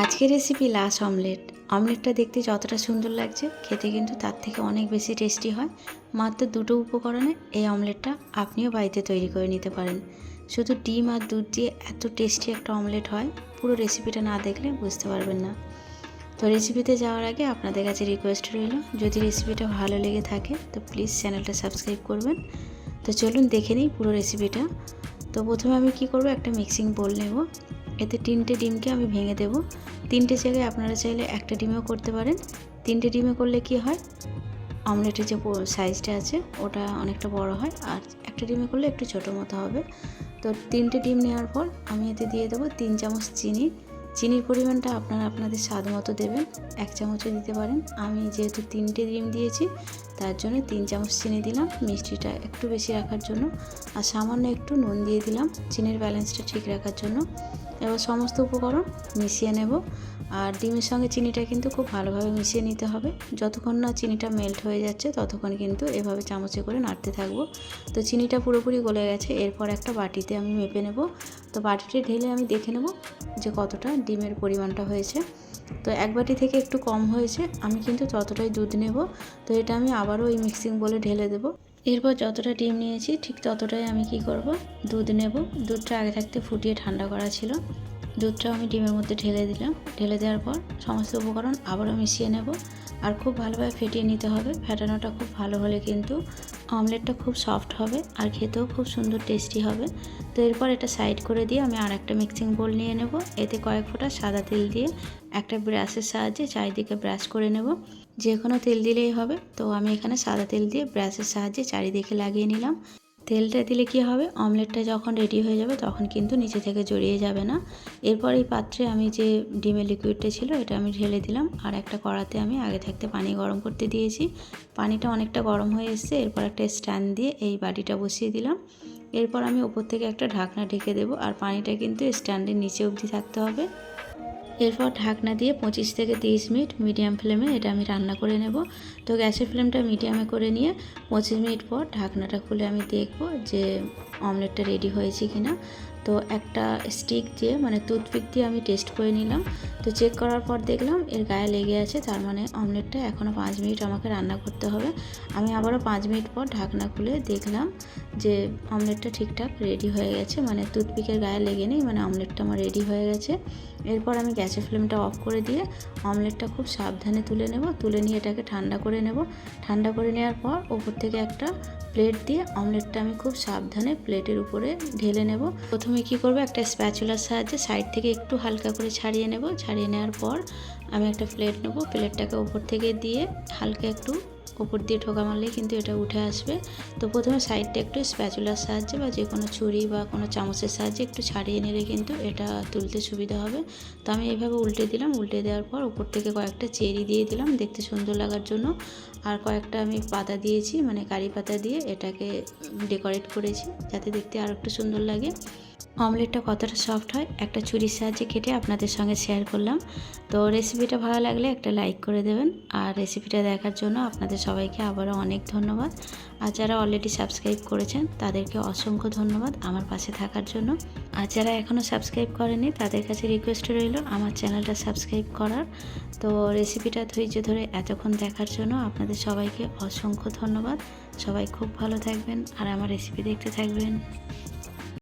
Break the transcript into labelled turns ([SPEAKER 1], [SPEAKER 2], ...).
[SPEAKER 1] আজকের রেসিপি লাশ অমলেট অমলেটটা দেখতে যতটা সুন্দর লাগছে, খেতে কিন্তু তার থেকে অনেক বেশি টেস্টি হয়। মাত্র দুটো উপকরণে এই অমলেটটা আপনিও বাড়িতে তৈরি করে নিতে পারেন। শুধু ডিম আর দুধ দিয়ে এত টেস্টি একটা অমলেট হয়, পুরো রেসিপিটা না দেখলে বুঝতে পারবেন না। তো রেসিপিতে যাওয়ার আগে আপনাদের কাছে রিকোয়েস্ট রইল, যদি রেসিপিটা ভালো লেগে থাকে, তো প্লিজ চ্যানেলটা সাবস্ক্রাইব করবেন। তো চলুন দেখে নিই পুরো রেসিপিটা তো প্রথমে আমি কি করব, একটা মিক্সিং বোল নেব। এতে তিনটে ডিমকে আমি ভেঙে দেব। তিনটে জায়গায় আপনারা চাইলে একটা ডিমেও করতে পারেন। তিনটে ডিমে করলে কি হয়? অমলেটের যে সাইজটা আছে, ওটা অনেকটা বড় হয় আর একটা ডিমে করলে একটু ছোটো মতো হবে। তো তিনটে ডিম নেওয়ার পর আমি এতে দিয়ে দেবো তিন চামচ চিনি। চিনির পরিমাণটা আপনারা আপনাদের স্বাদ মতো দেবেন, এক চামচও দিতে পারেন। আমি যেহেতু তিনটে ডিম দিয়েছি, তার জন্য তিন চামচ চিনি দিলাম, মিষ্টিটা একটু বেশি রাখার জন্য। আর সামান্য একটু নুন দিয়ে দিলাম, চিনির ব্যালেন্সটা ঠিক রাখার জন্য। এবার সমস্ত উপকরণ মিশিয়ে নেব। আর ডিমের সঙ্গে চিনিটা কিন্তু খুব ভালোভাবে মিশিয়ে নিতে হবে। যতক্ষণ না চিনিটা মেল্ট হয়ে যাচ্ছে, ততক্ষণ কিন্তু এভাবে চামচে করে নাড়তে থাকব। তো চিনিটা পুরোপুরি গলে গেছে, এরপর একটা বাটিতে আমি মেপে নেব। তো বাটিতে ঢেলে আমি দেখে নেব। যে কতটা ডিমের পরিমাণটা হয়েছে। তো এক বাটি থেকে একটু কম হয়েছে, আমি কিন্তু ততটাই দুধ নেব। তো এটা আমি আবারও ওই মিক্সিং বলে ঢেলে দেবো। এরপর যতটা ডিম নিয়েছি, ঠিক ততটাই আমি কি করব? দুধ নেব। দুধটা আগে থাকতে ফুটিয়ে ঠান্ডা করা ছিল। দুধটাও আমি ডিমের মধ্যে ঢেলে দিলাম। ঢেলে দেওয়ার পর সমস্ত উপকরণ আবারও মিশিয়ে নেব। আর খুব ভালোভাবে ফেটিয়ে নিতে হবে। ফেটানোটা খুব ভালো হলে কিন্তু অমলেটটা খুব সফট হবে আর খেতেও খুব সুন্দর টেস্টি হবে। তো এরপর এটা সাইড করে দিয়ে আমি আর একটা মিক্সিং বোল নিয়ে নেব। এতে কয়েক ফোঁটা সাদা তেল দিয়ে একটা ব্রাশের সাহায্যে চারিদিকে ব্রাশ করে নেব। যে কোনো তেল দিলেই হবে। তো আমি এখানে সাদা তেল দিয়ে ব্রাশের সাহায্যে চারিদিকে লাগিয়ে নিলাম। তেলটা দিলে কি হবে? অমলেটটা যখন রেডি হয়ে যাবে তখন কিন্তু নিচে থেকে জড়িয়ে যাবে না। এরপর এই পাত্রে আমি যে ডিমের লিকুইডটা ছিল এটা আমি ঢেলে দিলাম আর একটা কড়াতে আমি আগে থাকতে পানি গরম করতে দিয়েছি। পানিটা অনেকটা গরম হয়ে এসছে, এরপর একটা স্ট্যান্ড দিয়ে এই বাটিটা বসিয়ে দিলাম। এরপর আমি ওপর থেকে একটা ঢাকনা ঢেকে দেবো আর পানিটা কিন্তু স্ট্যান্ডের নিচে অবধি থাকতে হবে। এরপর ঢাকনা দিয়ে পঁচিশ থেকে তিরিশ মিনিট মিডিয়াম ফ্লেমে এটা আমি রান্না করে নেব। তো গ্যাসের ফ্লেমটা মিডিয়ামে করে নিয়ে পঁচিশ মিনিট পর ঢাকনাটা খুলে আমি দেখব যে অমলেটটা রেডি হয়েছে কি না তো একটা স্টিক দিয়ে মানে টুথপিক দিয়ে আমি টেস্ট করে নিলাম। তো চেক করার পর দেখলাম এর গায়ে লেগে আছে, তার মানে অমলেটটা এখনও পাঁচ মিনিট আমাকে রান্না করতে হবে। আমি আবারও পাঁচ মিনিট পর ঢাকনা খুলে দেখলাম যে অমলেটটা ঠিকঠাক রেডি হয়ে গেছে মানে টুথপিকের গায়ে লেগে নেই মানে অমলেটটা আমার রেডি হয়ে গেছে। এরপর আমি গ্যাসের ফ্লেমটা অফ করে দিয়ে অমলেটটা খুব সাবধানে তুলে নেব, তুলে নিয়ে এটাকে ঠান্ডা করে নেব। ঠান্ডা করে নেওয়ার পর ওপর থেকে একটা প্লেট দিয়ে অমলেটটা আমি খুব সাবধানে প্লেটের উপরে ঢেলে নেব। প্রথমে কি করব, একটা স্প্যাচুলার সাহায্যে সাইড থেকে একটু হালকা করে ছাড়িয়ে নেব ছাড়িয়ে নেওয়ার পর আমি একটা প্লেট নেব। প্লেটটাকে উপর থেকে দিয়ে হালকা একটু ওপর দিয়ে ঠোকা মারলেই কিন্তু এটা উঠে আসবে। তো প্রথমে সাইডটা একটু স্প্যাচুলার সাহায্যে বা যে কোনো ছুরি বা কোনো চামচের সাহায্যে একটু ছাড়িয়ে নিলে কিন্তু এটা তুলতে সুবিধা হবে। তো আমি এইভাবে উল্টে দিলাম। উল্টে দেওয়ার পর উপর থেকে কয়েকটা চেরি দিয়ে দিলাম দেখতে সুন্দর লাগার জন্য। আর কয়েকটা আমি পাতা দিয়েছি মানে কারি পাতা দিয়ে এটাকে ডেকোরেট করেছি যাতে দেখতে আর একটু সুন্দর লাগে। অমলেটটা কতটা সফট হয়, একটা ছুরির সাহায্যে কেটে আপনাদের সঙ্গে শেয়ার করলাম। তো রেসিপিটা ভালো লাগলে একটা লাইক করে দেবেন। আর রেসিপিটা দেখার জন্য আপনাদের সবাইকে আবারও অনেক ধন্যবাদ। আর যারা অলরেডি সাবস্ক্রাইব করেছেন, তাদেরকে অসংখ্য ধন্যবাদ আমার পাশে থাকার জন্য। আর যারা এখনও সাবস্ক্রাইব করেনি তাদের কাছে রিকোয়েস্ট রইল আমার চ্যানেলটা সাবস্ক্রাইব করার। তো রেসিপিটা ধৈর্য ধরে এতক্ষণ দেখার জন্য আপনাদের সবাইকে অসংখ্য ধন্যবাদ। সবাই খুব ভালো থাকবেন, আর আমার রেসিপি দেখতে থাকবেন।